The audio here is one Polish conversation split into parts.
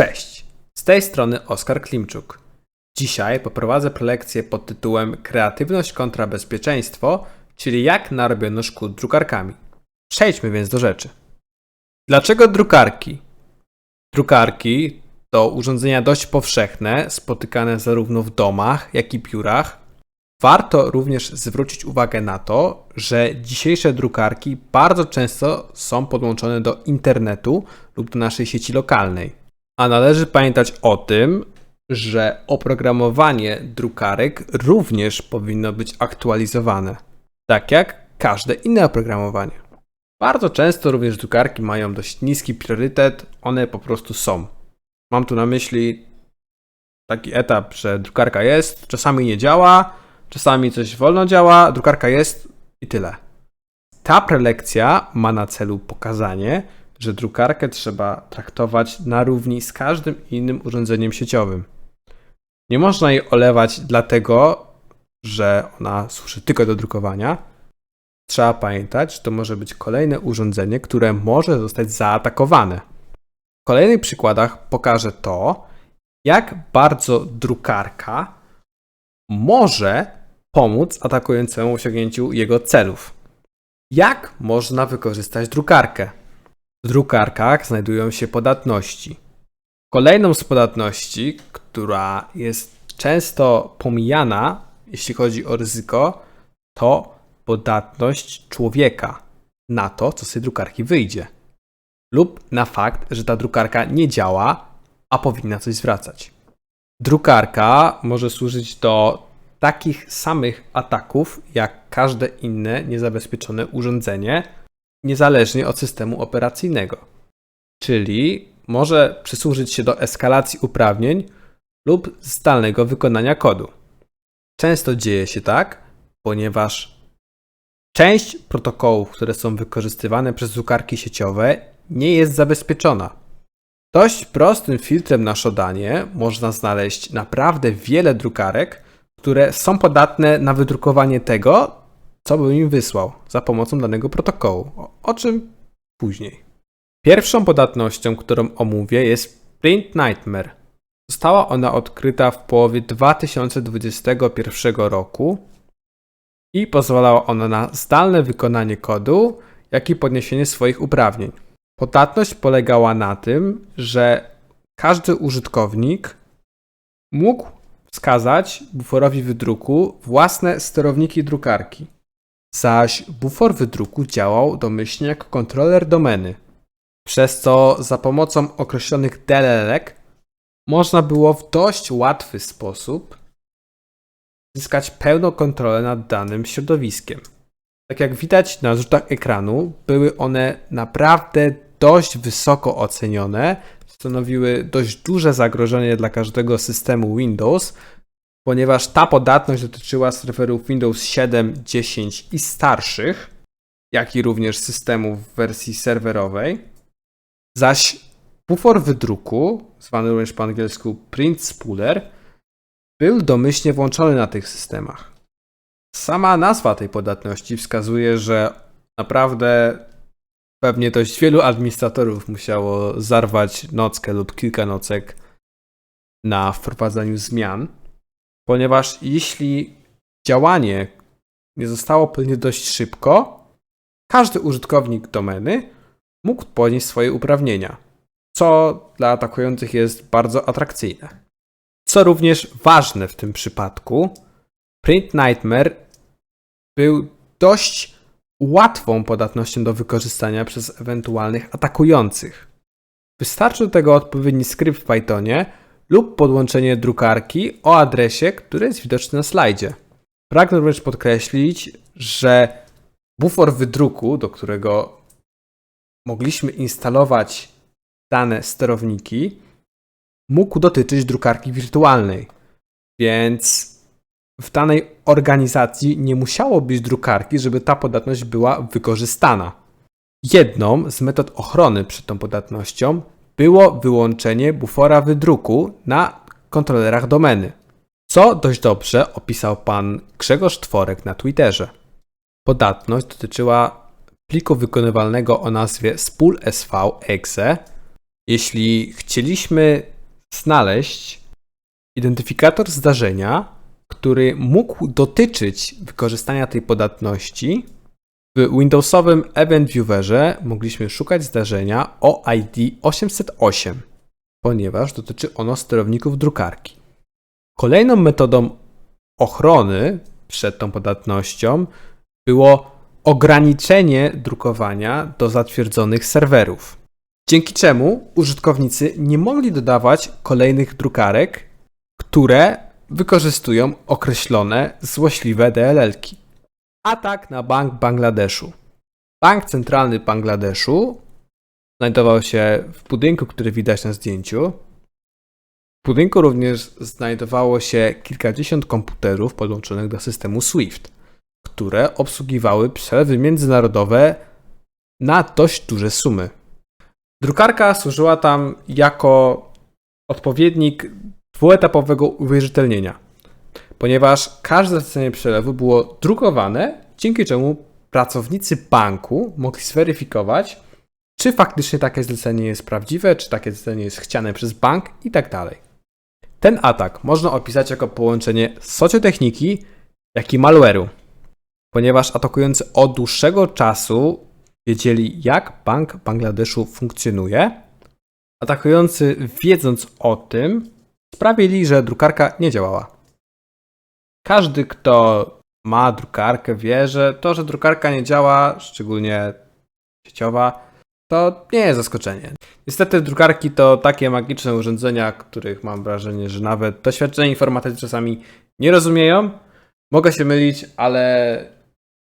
Cześć, z tej strony Oskar Klimczuk. Dzisiaj poprowadzę prelekcję pod tytułem Kreatywność kontra bezpieczeństwo, czyli jak narobiono szkód drukarkami. Przejdźmy więc do rzeczy. Dlaczego drukarki? Drukarki to urządzenia dość powszechne, spotykane zarówno w domach, jak i biurach. Warto również zwrócić uwagę na to, że dzisiejsze drukarki bardzo często są podłączone do internetu lub do naszej sieci lokalnej. A należy pamiętać o tym, że oprogramowanie drukarek również powinno być aktualizowane, tak jak każde inne oprogramowanie. Bardzo często również drukarki mają dość niski priorytet, one po prostu są. Mam tu na myśli taki etap, że drukarka jest, czasami nie działa, czasami coś wolno działa, drukarka jest i tyle. Ta prelekcja ma na celu pokazanie, że drukarkę trzeba traktować na równi z każdym innym urządzeniem sieciowym. Nie można jej olewać dlatego, że ona służy tylko do drukowania. Trzeba pamiętać, że to może być kolejne urządzenie, które może zostać zaatakowane. W kolejnych przykładach pokażę to, jak bardzo drukarka może pomóc atakującemu osiągnięciu jego celów. Jak można wykorzystać drukarkę? W drukarkach znajdują się podatności. Kolejną z podatności, która jest często pomijana, jeśli chodzi o ryzyko, to podatność człowieka na to, co z tej drukarki wyjdzie. Lub na fakt, że ta drukarka nie działa, a powinna coś zwracać. Drukarka może służyć do takich samych ataków, jak każde inne niezabezpieczone urządzenie, niezależnie od systemu operacyjnego. Czyli może przysłużyć się do eskalacji uprawnień lub zdalnego wykonania kodu. Często dzieje się tak, ponieważ część protokołów, które są wykorzystywane przez drukarki sieciowe, nie jest zabezpieczona. Dość prostym filtrem na Shodanie można znaleźć naprawdę wiele drukarek, które są podatne na wydrukowanie tego, co bym im wysłał za pomocą danego protokołu, o, o czym później. Pierwszą podatnością, którą omówię jest Print Nightmare. Została ona odkryta w połowie 2021 roku i pozwalała ona na zdalne wykonanie kodu, jak i podniesienie swoich uprawnień. Podatność polegała na tym, że każdy użytkownik mógł wskazać buforowi wydruku własne sterowniki drukarki, zaś bufor wydruku działał domyślnie jako kontroler domeny, przez co za pomocą określonych delelek można było w dość łatwy sposób zyskać pełną kontrolę nad danym środowiskiem. Tak jak widać na rzutach ekranu, były one naprawdę dość wysoko ocenione, stanowiły dość duże zagrożenie dla każdego systemu Windows, ponieważ ta podatność dotyczyła serwerów Windows 7, 10 i starszych, jak i również systemów w wersji serwerowej. Zaś bufor wydruku, zwany również po angielsku print spooler, był domyślnie włączony na tych systemach. Sama nazwa tej podatności wskazuje, że naprawdę pewnie dość wielu administratorów musiało zarwać nockę lub kilka nocek na wprowadzaniu zmian, ponieważ jeśli działanie nie zostało pewnie dość szybko, każdy użytkownik domeny mógł podnieść swoje uprawnienia, co dla atakujących jest bardzo atrakcyjne. Co również ważne w tym przypadku, Print Nightmare był dość łatwą podatnością do wykorzystania przez ewentualnych atakujących. Wystarczy do tego odpowiedni skrypt w Pythonie lub podłączenie drukarki o adresie, który jest widoczny na slajdzie. Pragnę również podkreślić, że bufor wydruku, do którego mogliśmy instalować dane sterowniki, mógł dotyczyć drukarki wirtualnej. Więc w danej organizacji nie musiało być drukarki, żeby ta podatność była wykorzystana. Jedną z metod ochrony przed tą podatnością było wyłączenie bufora wydruku na kontrolerach domeny, co dość dobrze opisał pan Grzegorz Tworek na Twitterze. Podatność dotyczyła pliku wykonywalnego o nazwie spool.sv.exe. Jeśli chcieliśmy znaleźć identyfikator zdarzenia, który mógł dotyczyć wykorzystania tej podatności, w Windowsowym Event Viewerze mogliśmy szukać zdarzenia o ID 808, ponieważ dotyczy ono sterowników drukarki. Kolejną metodą ochrony przed tą podatnością było ograniczenie drukowania do zatwierdzonych serwerów. Dzięki czemu użytkownicy nie mogli dodawać kolejnych drukarek, które wykorzystują określone złośliwe DLL-ki. Atak na Bank Bangladeszu. Bank Centralny Bangladeszu znajdował się w budynku, który widać na zdjęciu. W budynku również znajdowało się kilkadziesiąt komputerów podłączonych do systemu SWIFT, które obsługiwały przelewy międzynarodowe na dość duże sumy. Drukarka służyła tam jako odpowiednik dwuetapowego uwierzytelnienia, ponieważ każde zlecenie przelewu było drukowane, dzięki czemu pracownicy banku mogli zweryfikować, czy faktycznie takie zlecenie jest prawdziwe, czy takie zlecenie jest chciane przez bank i tak dalej. Ten atak można opisać jako połączenie socjotechniki, jak i malware'u, ponieważ atakujący od dłuższego czasu wiedzieli, jak Bank Bangladeszu funkcjonuje. Atakujący, wiedząc o tym, sprawili, że drukarka nie działała. Każdy, kto ma drukarkę, wie, że to, że drukarka nie działa, szczególnie sieciowa, to nie jest zaskoczenie. Niestety drukarki to takie magiczne urządzenia, których mam wrażenie, że nawet doświadczeni informatycy czasami nie rozumieją. Mogę się mylić, ale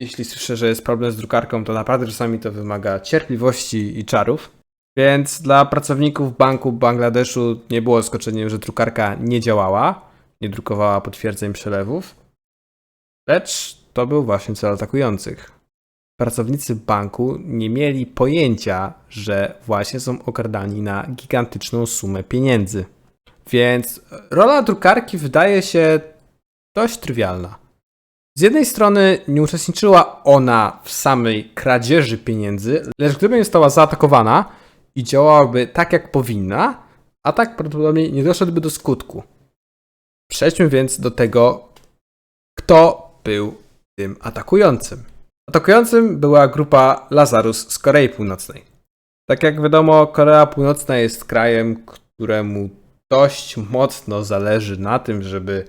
jeśli słyszę, że jest problem z drukarką, to naprawdę czasami to wymaga cierpliwości i czarów. Więc dla pracowników banku Bangladeszu nie było zaskoczeniem, że drukarka nie działała, nie drukowała potwierdzeń przelewów, lecz to był właśnie cel atakujących. Pracownicy banku nie mieli pojęcia, że właśnie są okradani na gigantyczną sumę pieniędzy. Więc rola drukarki wydaje się dość trywialna. Z jednej strony nie uczestniczyła ona w samej kradzieży pieniędzy, lecz gdyby nie została zaatakowana i działałaby tak jak powinna, atak prawdopodobnie nie doszedłby do skutku. Przejdźmy więc do tego, kto był tym atakującym. Atakującym była grupa Lazarus z Korei Północnej. Tak jak wiadomo, Korea Północna jest krajem, któremu dość mocno zależy na tym, żeby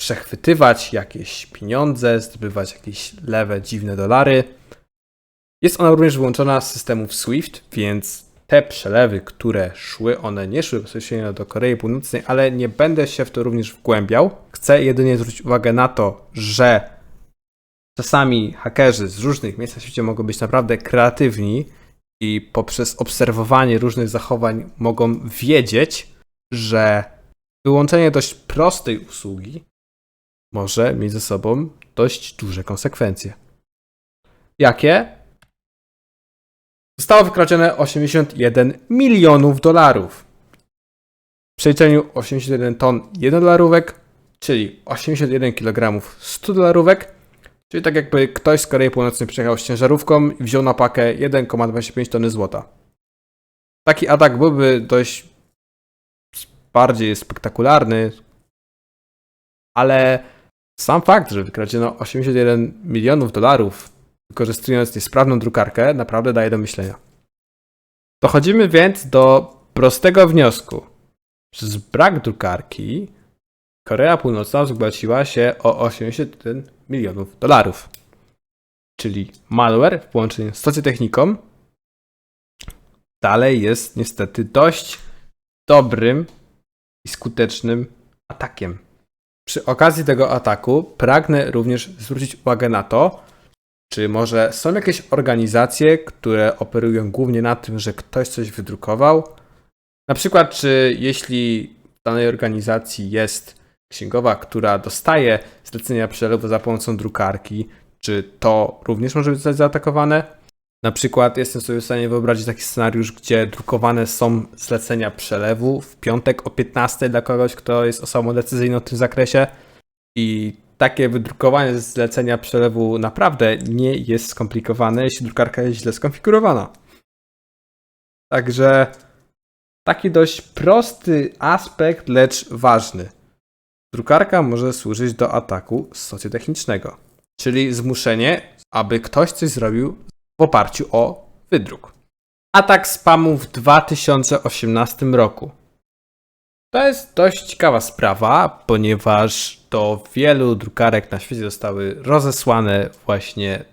przechwytywać jakieś pieniądze, zdobywać jakieś lewe, dziwne dolary. Jest ona również wyłączona z systemów SWIFT, więc te przelewy, które szły, one nie szły bezpośrednio do Korei Północnej, ale nie będę się w to również wgłębiał. Chcę jedynie zwrócić uwagę na to, że czasami hakerzy z różnych miejsc na świecie mogą być naprawdę kreatywni i poprzez obserwowanie różnych zachowań mogą wiedzieć, że wyłączenie dość prostej usługi może mieć ze sobą dość duże konsekwencje. Jakie? Zostało wykradzione 81 milionów dolarów. W przeliczeniu 81 ton 1 dolarówek, czyli 81 kg 100 dolarówek, czyli tak jakby ktoś z Korei Północnej przyjechał z ciężarówką i wziął na pakę 1,25 tony złota. Taki atak byłby dość bardziej spektakularny, ale sam fakt, że wykradziono 81 milionów dolarów wykorzystując niesprawną drukarkę, naprawdę daje do myślenia. Dochodzimy więc do prostego wniosku. Przez brak drukarki Korea Północna wzbogaciła się o 81 milionów dolarów. Czyli malware w połączeniu z socjotechniką dalej jest niestety dość dobrym i skutecznym atakiem. Przy okazji tego ataku pragnę również zwrócić uwagę na to, czy może są jakieś organizacje, które operują głównie na tym, że ktoś coś wydrukował? Na przykład, czy jeśli w danej organizacji jest księgowa, która dostaje zlecenia przelewu za pomocą drukarki, czy to również może zostać zaatakowane? Na przykład jestem sobie w stanie wyobrazić taki scenariusz, gdzie drukowane są zlecenia przelewu w piątek o 15 dla kogoś, kto jest osobą decyzyjną w tym zakresie i takie wydrukowanie zlecenia przelewu naprawdę nie jest skomplikowane, jeśli drukarka jest źle skonfigurowana. Także taki dość prosty aspekt, lecz ważny. Drukarka może służyć do ataku socjotechnicznego, czyli zmuszenie, aby ktoś coś zrobił w oparciu o wydruk. Atak spamu w 2018 roku. To jest dość ciekawa sprawa, ponieważ do wielu drukarek na świecie zostały rozesłane właśnie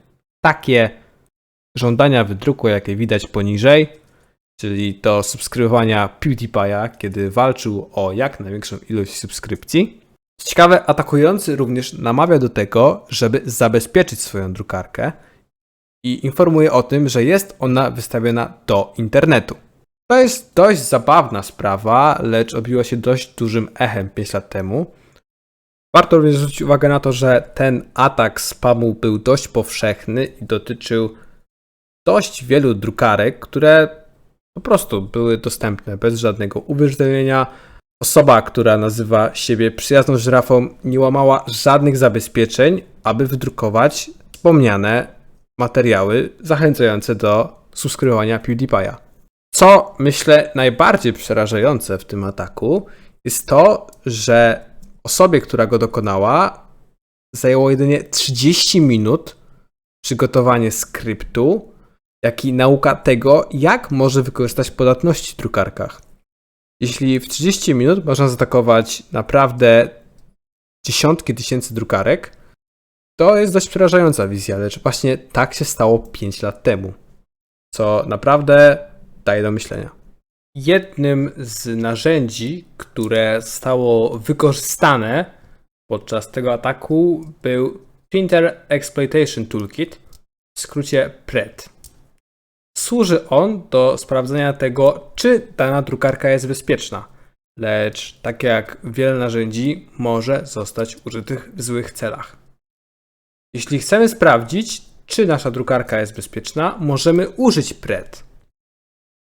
takie żądania wydruku, jakie widać poniżej, czyli do subskrybowania PewDiePie'a, kiedy walczył o jak największą ilość subskrypcji. Ciekawe, atakujący również namawia do tego, żeby zabezpieczyć swoją drukarkę i informuje o tym, że jest ona wystawiona do internetu. To jest dość zabawna sprawa, lecz obiła się dość dużym echem 5 lat temu. Warto również zwrócić uwagę na to, że ten atak spamu był dość powszechny i dotyczył dość wielu drukarek, które po prostu były dostępne bez żadnego uwierzytelnienia. Osoba, która nazywa siebie przyjazną żyrafą, nie łamała żadnych zabezpieczeń, aby wydrukować wspomniane materiały zachęcające do subskrybowania PewDiePie'a. Co myślę najbardziej przerażające w tym ataku jest to, że osobie, która go dokonała, zajęło jedynie 30 minut przygotowanie skryptu, jak i nauka tego, jak może wykorzystać podatności w drukarkach. Jeśli w 30 minut można zaatakować naprawdę dziesiątki tysięcy drukarek, to jest dość przerażająca wizja, lecz właśnie tak się stało 5 lat temu. Co naprawdę daje do myślenia. Jednym z narzędzi, które zostało wykorzystane podczas tego ataku był Printer Exploitation Toolkit, w skrócie PRET. Służy on do sprawdzenia tego, czy dana drukarka jest bezpieczna, lecz tak jak wiele narzędzi, może zostać użytych w złych celach. Jeśli chcemy sprawdzić, czy nasza drukarka jest bezpieczna, możemy użyć PRET.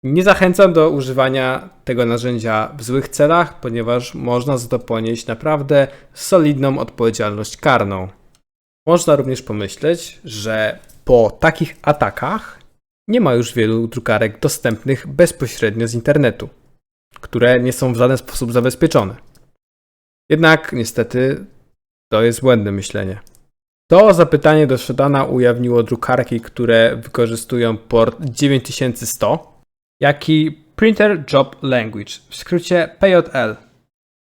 Nie zachęcam do używania tego narzędzia w złych celach, ponieważ można za to ponieść naprawdę solidną odpowiedzialność karną. Można również pomyśleć, że po takich atakach nie ma już wielu drukarek dostępnych bezpośrednio z internetu, które nie są w żaden sposób zabezpieczone. Jednak niestety to jest błędne myślenie. To zapytanie do Shodana ujawniło drukarki, które wykorzystują port 9100, jak i Printer Job Language, w skrócie PJL,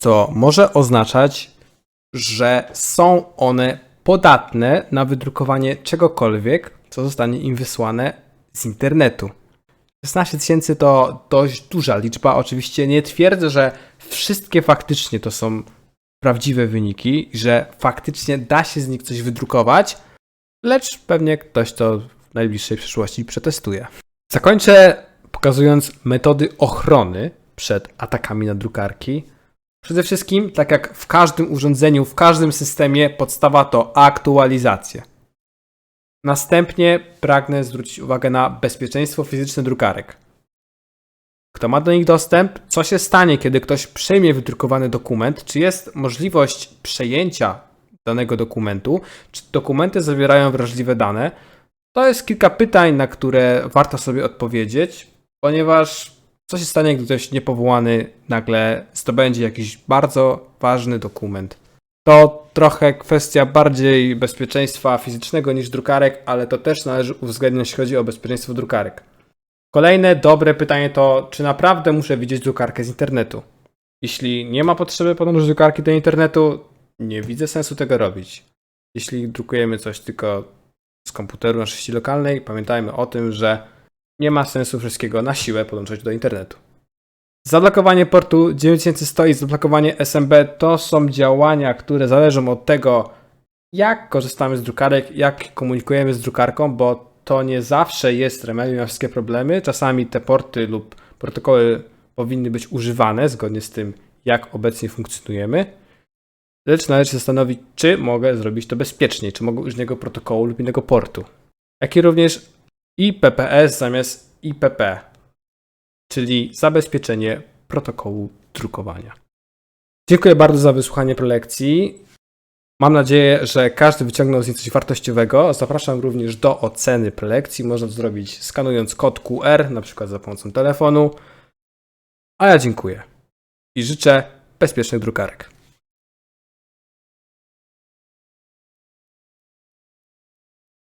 co może oznaczać, że są one podatne na wydrukowanie czegokolwiek, co zostanie im wysłane z internetu. 16 tysięcy to dość duża liczba. Oczywiście nie twierdzę, że wszystkie faktycznie to są prawdziwe wyniki, że faktycznie da się z nich coś wydrukować, lecz pewnie ktoś to w najbliższej przyszłości przetestuje. Zakończę pokazując metody ochrony przed atakami na drukarki. Przede wszystkim, tak jak w każdym urządzeniu, w każdym systemie, podstawa to aktualizacje. Następnie pragnę zwrócić uwagę na bezpieczeństwo fizyczne drukarek. Kto ma do nich dostęp? Co się stanie, kiedy ktoś przejmie wydrukowany dokument? Czy jest możliwość przejęcia danego dokumentu? Czy dokumenty zawierają wrażliwe dane? To jest kilka pytań, na które warto sobie odpowiedzieć, ponieważ co się stanie, gdy ktoś niepowołany nagle zdobędzie jakiś bardzo ważny dokument? To trochę kwestia bardziej bezpieczeństwa fizycznego niż drukarek, ale to też należy uwzględnić, jeśli chodzi o bezpieczeństwo drukarek. Kolejne dobre pytanie to, czy naprawdę muszę widzieć drukarkę z internetu? Jeśli nie ma potrzeby podłączyć drukarki do internetu, nie widzę sensu tego robić. Jeśli drukujemy coś tylko z komputeru na sieci lokalnej, pamiętajmy o tym, że nie ma sensu wszystkiego na siłę podłączać do internetu. Zablokowanie portu 9100 i zablokowanie SMB to są działania, które zależą od tego, jak korzystamy z drukarek, jak komunikujemy z drukarką, bo to nie zawsze jest remedium na wszystkie problemy. Czasami te porty lub protokoły powinny być używane zgodnie z tym, jak obecnie funkcjonujemy. Lecz należy się zastanowić, czy mogę zrobić to bezpiecznie, czy mogę użyć innego protokołu lub innego portu. Jak i również IPPS zamiast IPP, czyli zabezpieczenie protokołu drukowania. Dziękuję bardzo za wysłuchanie prelekcji. Mam nadzieję, że każdy wyciągnął z niej coś wartościowego. Zapraszam również do oceny prelekcji. Można to zrobić skanując kod QR, na przykład za pomocą telefonu. A ja dziękuję i życzę bezpiecznych drukarek.